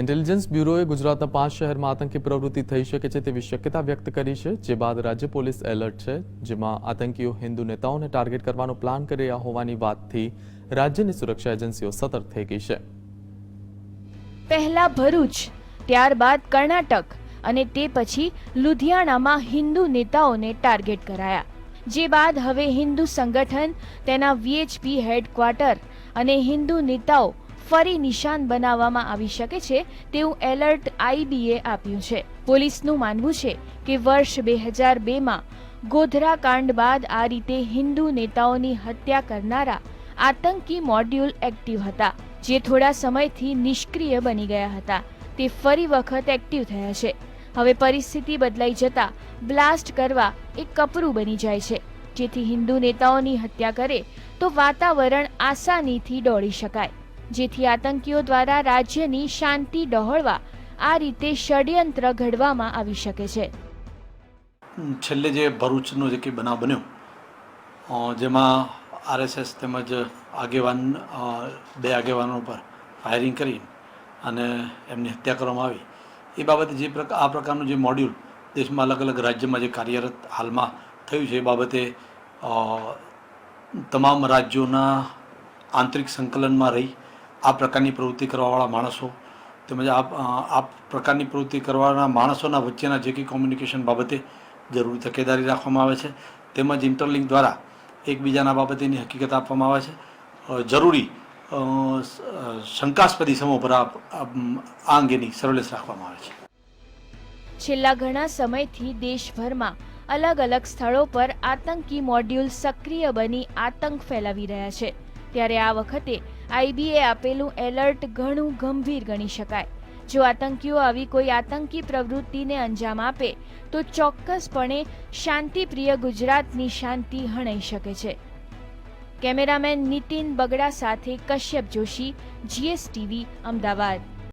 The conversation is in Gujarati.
ઇન્ટેલિજન્સ બ્યુરોએ ગુજરાતના પાંચ શહેરમાં આતંકી પ્રવૃત્તિ થઈ શકે છે તેવી શક્યતા વ્યક્ત કરી છે, જે બાદ રાજ્ય પોલીસ એલર્ટ છે, જેમાં આતંકીઓ હિન્દુ નેતાઓને ટાર્ગેટ કરવાનો પ્લાન કરી રહ્યા હોવાની વાતથી રાજ્યની સુરક્ષા એજન્સીઓ સતર્ક થઈ ગઈ છે. પહેલા ભરૂચ, ત્યારબાદ કર્ણાટક અને તે પછી લુધિયાણામાં હિન્દુ નેતાઓને ટાર્ગેટ કરાયા. જે બાદ હવે હિન્દુ સંગઠન તેના વીએચપી હેડક્વાર્ટર અને હિન્દુ નેતાઓ ફરી નિશાન બનાવવામાં આવી શકે છે તેવું એલર્ટ આઈબીએ આપ્યું છે. પોલીસનું માનવું છે કે વર્ષ બે હજાર બેમાં ગોધરા કાંડ બાદ આ રીતે હિન્દુ નેતાઓની હત્યા કરનારા આતંકી મોડ્યુલ એક્ટિવ હતા, જે થોડા સમયથી નિષ્ક્રિય બની ગયા હતા. તે ફરી વખત એક્ટિવ થયા છે. હવે પરિસ્થિતિ બદલાઈ જતા બ્લાસ્ટ કરવા એ કપરું બની જાય છે. જેથી હિન્દુ નેતાઓની હત્યા કરે તો વાતાવરણ આસાનીથી દોડી શકાય. જેથી આતંકીઓ દ્વારા રાજ્યની શાંતિ ડહોળવા આ રીતે ષડયંત્ર ઘડવામાં આવી શકે છે. છેલ્લે જે ભરૂચનો જે કંઈ બનાવ બન્યો જેમાં આરએસએસ તેમજ આગેવાન બે આગેવાનો પર ફાયરિંગ કરી અને એમની હત્યા કરવામાં આવી. એ બાબતે જે પ્રકાર આ પ્રકારનું જે મોડ્યુલ દેશમાં અલગ અલગ રાજ્યમાં જે કાર્યરત હાલમાં થયું છે, એ બાબતે તમામ રાજ્યોના આંતરિક સંકલનમાં રહી આ પ્રકારની પ્રવૃત્તિ કરવાવાળા માણસો તેમજ આ આ પ્રકારની પ્રવૃત્તિ કરવાના માણસોના વચ્ચેના જે કંઈ કોમ્યુનિકેશન બાબતે જરૂરી તકેદારી રાખવામાં આવે છે. તેમજ ઇન્ટરલિંક દ્વારા એકબીજાના બાબતેની હકીકત આપવામાં આવે છે. જરૂરી શંકાસ્પદી સમૂહ પર આ અંગેની સર્વેલન્સ રાખવામાં આવે છે. છેલ્લા ઘણા સમયથી દેશભરમાં અલગ અલગ સ્થળો પર આતંકી મોડ્યુલ સક્રિય બની આતંક ફેલાવી રહ્યા છે. ત્યારે આ વખતે આઈબીએ આપેલું એલર્ટ ઘણું ગંભીર ગણી શકાય. જો આતંકીઓ આવી કોઈ આતંકી પ્રવૃત્તિને અંજામ આપે, તો ચોક્કસપણે શાંતિપ્રિય ગુજરાતની શાંતિ હણાઈ શકે છે. કેમેરામેન નીતિન બગડા સાથે કશ્યપ જોશી, જીએસટીવી, અમદાવાદ.